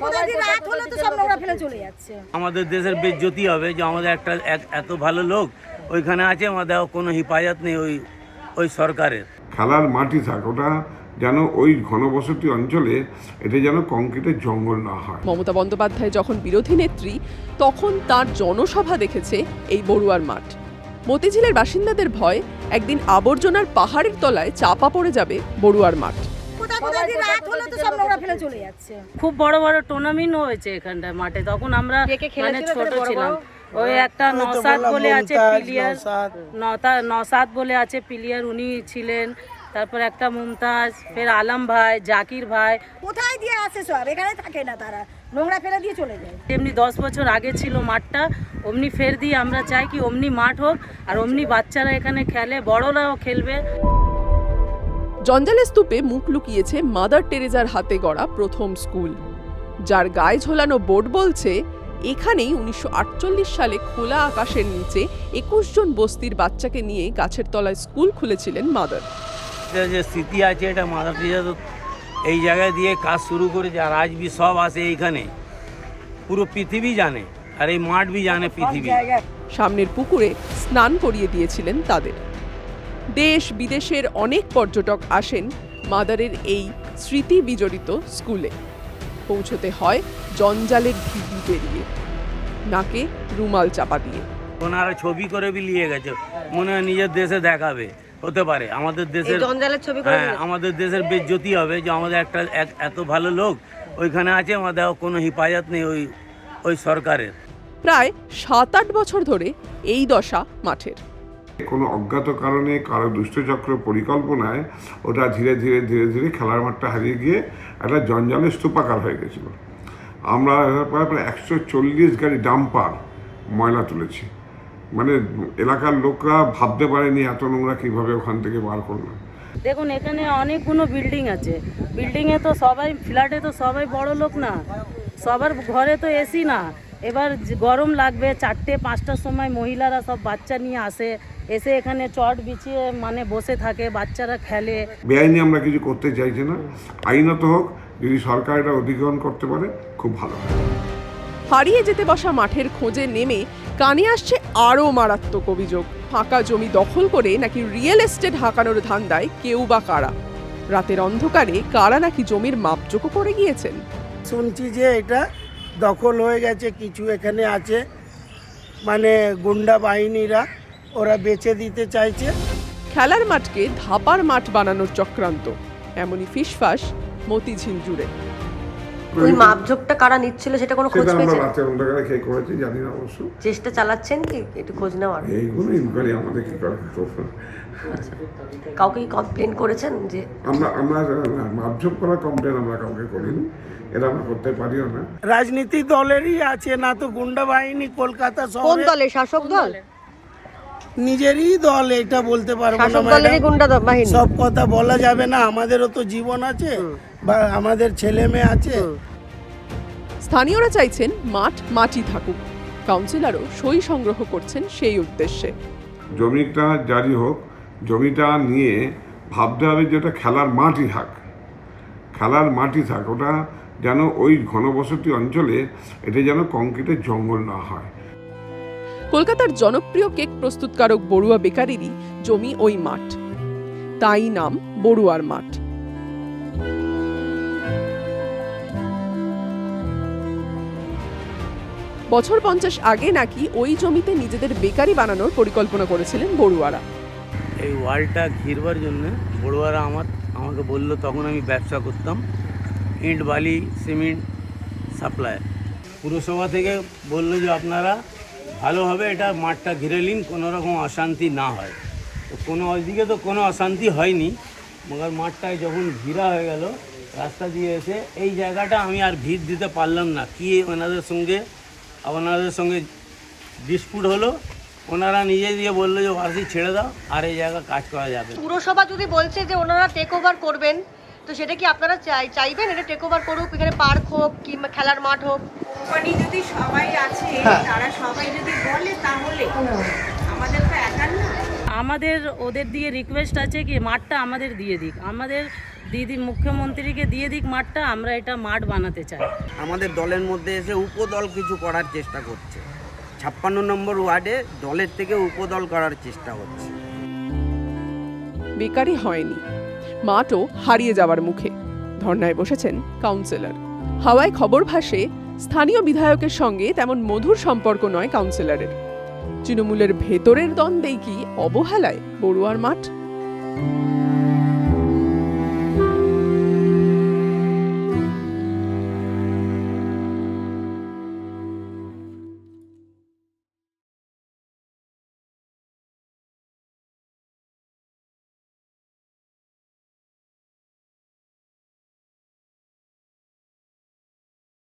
কোথাও কোথাও দিয়ে রাত হলে তো সব নোংরা ফেলে চলে যাচ্ছে। আমাদের দেশের বেজ্জতি হবে যে আমাদের একটা এক- এত ভালো লোক ওইখানে আছে আমাদের কোনো হিফাজত নেই ওই ওই সরকারের। খেলার মাটি থাক ওটা যেন ওই ঘনবসতি অঞ্চলে এটা যেন কংক্রিটের জঙ্গল না হয়। মমতা বন্দ্যোপাধ্যায় যখন বিরোধী নেত্রী তখন তার জনসভা দেখেছে এই বড়ুয়ার মাঠ। মতিঝিলের বাসিন্দাদের ভয় একদিন আবর্জনার পাহাড়ের তলায় চাপা পড়ে যাবে বড়ুয়ার মাঠ। রাত হলে তো সব নোংরা ফেলে চলে যাচ্ছে। খুব বড় বড় টুর্নামেন্ট হয়েছে এখানটায় মাঠে। তখন আমরা মানে ছোট ছিলাম। ওই একটা নসাদ বলে আছে পিলিয়ার। নতা নসাদ বলে আছে পিলিয়ার উনি ছিলেন। তারপর একটা মুমতাজ ফের আলম ভাই জাকির ভাই। কোথায় দিয়ে আসে সব? এখানে থাকে না তারা। নোংরা ফেলে দিয়ে চলে যায়। যেমনি দশ বছর আগে ছিল মাঠটা অমনি ফের দিয়ে আমরা চাই কি অমনি মাঠ হোক আর অমনি বাচ্চারা এখানে খেলে বড়রাও খেলবে। জঞ্জালের স্তূপে মুখ লুকিয়েছে মাদার টেরেজার হাতে গড়া প্রথম স্কুল। যার গায়ে ঝোলানো বোর্ড বলছে এখানেই উনিশশো আটচল্লিশ সালে খোলা আকাশের নিচে একুশ জন বস্তির বাচ্চাকে নিয়ে গাছের তলায় স্কুল খুলেছিলেন মাদার। যে স্মৃতি আছে এটা মাদার তো এই জায়গায় দিয়ে কাজ শুরু করেছে আর আজ বি সব আসে এইখানে। পুরো পৃথিবী জানে আর এই মাঠ বি জানে পৃথিবী। সামনের পুকুরে স্নান করিয়ে দিয়েছিলেন তাদের। দেশ বিদেশের অনেক পর্যটক আসেন মাদারের এই স্মৃতি বিজড়িত স্কুলে। পৌঁছতে হয় জঞ্জালের ঢিবি পেরিয়ে নাকে রুমাল চাপা দিয়ে। ওনারা ছবি করে বিলিয়ে গেছে। মনে হয় নিজের দেশে দেখাবে। হতে পারে। আমাদের দেশের জঞ্জালের ছবি হ্যাঁ আমাদের দেশের বেজ্জতি হবে যে আমাদের একটা এক- এত ভালো লোক ওইখানে আছে আমাদের কোনো হিফাজত নেই ওই ওই সরকারের। প্রায় সাত আট বছর ধরে এই দশা মাঠের। কোনো অজ্ঞাত কারণে, কারও দুষ্টচক্র পরিকল্পনায় ওটা ধীরে ধীরে ধীরে ধীরে খেলার মাঠটা হারিয়ে গিয়ে একটা জঞ্জালের স্তূপাকার হয়ে গেছিল। আমরা প্রায় প্রায় একশো চল্লিশ গাড়ি ডাম্পার ময়লা তুলেছি। মানে এলাকার লোকরা ভাবতে পারেনি এত নোংরা কীভাবে ওখান থেকে বার করল দেখুন, এখানে অনেকগুলো বিল্ডিং আছে। বিল্ডিংয়ে তো সবাই, ফ্ল্যাটে তো সবাই বড় লোক না। সবার ঘরে তো এসি না। এবার গরম লাগবে, চারটে, পাঁচটার সময় মহিলারা সব বাচ্চা নিয়ে আসে। এসে এখানে চট বিছিয়ে মানে বসে থাকে বাচ্চারা খেলে। বেআইনি আমরা কিছু করতে চাইছি না। আইনত হোক যদি সরকার এটা অধিগ্রহণ করতে পারে খুব ভালো হারিয়ে যেতে বসা মাঠের খোঁজে নেমে কানে আসছে আরও মারাত্মক অভিযোগ। ফাঁকা জমি দখল করে নাকি রিয়েল এস্টেট হাঁকানোর ধান্দায় কেউ বা কারা? রাতের অন্ধকারে কারা নাকি জমির মাপজোকও করে গিয়েছেন? শুনছি যে এটা দখল হয়ে গেছে কিছু এখানে আছে। মানে গুন্ডা বাহিনীরা ওরা বেচে দিতে চাইছে। খেলার মাঠকে ধাপার মাঠ বানানোর চক্রান্ত। এমনই ফিসফাস মতিঝিল জুড়ে ওই মাপঝোপটা কারা নিচ্ছিল সেটা কোনো খোঁজ পেয়েছেন? রাতে অন্ধকারে খেয়ে করেছি জানি না অবশ্য। চেষ্টা চালাচ্ছেন কি? একটু খোঁজ নেওয়ার? এইগুলো ইনকোয়ারি আমাদের কি করে কাউকে কমপ্লেন করেছেন যে আমরা আমরা মাপঝোপ করার কমপ্লেন আমরা কাউকে করিনি। এটা আমরা করতে পারিও না। রাজনীতি দলেরই আছে না তো গুন্ডা বাহিনী কলকাতা কোন দলে শাসক দল? নিজেরই দল এটা বলতে পারব না সব কথা বলা যাবে না আমাদেরও তো জীবন আছে বা আমাদের ছেলে মেয়ে আছে। স্থানীয়রা চাইছেন মাঠ মাটি থাকুক। কাউন্সিলরও সই সংগ্রহ করছেন সেই উদ্দেশ্যে। জমিটা জারি হোক জমিটা নিয়ে ভাবতে হবে যে ওটা খেলার মাঠই থাক। খেলার মাটি থাক ওটা যেন ওই ঘনবসতি অঞ্চলে এটা যেন কংক্রিটের জঙ্গল না হয়। কলকাতার জনপ্রিয় কেক প্রস্তুতকারক বড়ুয়া বেকারিরই জমি ওই মাঠ। তাই নাম বড়ুয়ার মাঠ। বছর পঞ্চাশ আগে নাকি ওই জমিতে নিজেদের বেকারি বানানোর পরিকল্পনা করেছিলেন বড়ুয়ারা। এই ওয়ালটা ঘিরবার জন্য বড়ুয়ারা আমার, আমাকে বলল, তখন আমি ব্যবসা করতাম, ইট, বালি, সিমেন্ট সাপ্লাই পুরসভা থেকে বলল যে, আপনারা ভালোভাবে এটা মাঠটা ঘিরে নিন, কোনো রকম অশান্তি না হয় তো কোনো ওইদিকে তো কোনো অশান্তি হয়নি, মগর মাঠটায় যখন ঘিরা হয়ে গেল, রাস্তা দিয়ে এসে এই জায়গাটা আমি আর ভিড় দিতে পারলাম না কি ওনাদের সঙ্গে ওনাদের সঙ্গে ডিসপুট হলো, ওনারা নিজে দিয়ে বলল যে ওয়াসি ছেড়ে দাও, আর এই জায়গা কাজ করা যাবে। পুরসভা যদি বলছে যে, ওনারা টেক ওভার করবেন তো সেটা কি আপনারা চাই চাইবেন? এটা টেক ওভার করুক এখানে পার্ক হোক কিংবা খেলার মাঠ হোক। কোম্পানি যদি সবাই আছে তারা সবাই যদি বলে তাহলে আমাদের তো একার না আমাদের ওদের দিয়ে রিকোয়েস্ট আছে কি মাঠটা আমাদের দিয়ে দিক। আমাদের দিদি মুখ্যমন্ত্রীকে দিয়ে দিক মাঠটা আমরা এটা মাঠ বানাতে চাই। আমাদের দলের মধ্যে এসে উপদল কিছু করার চেষ্টা করছে। ছাপ্পান্ন নম্বর ওয়ার্ডে দলের থেকে উপদল করার চেষ্টা হচ্ছে। বেকারি হয়নি। মাঠও হারিয়ে যাওয়ার মুখে। ধর্নায় বসেছেন কাউন্সিলর। হাওয়ায় খবর ভাসে, স্থানীয় বিধায়কের সঙ্গে তেমন মধুর সম্পর্ক নয় কাউন্সিলরের। তৃণমূলের ভেতরের দ্বন্দ্বেই কি অবহেলায় বড়ুয়ার মাঠ?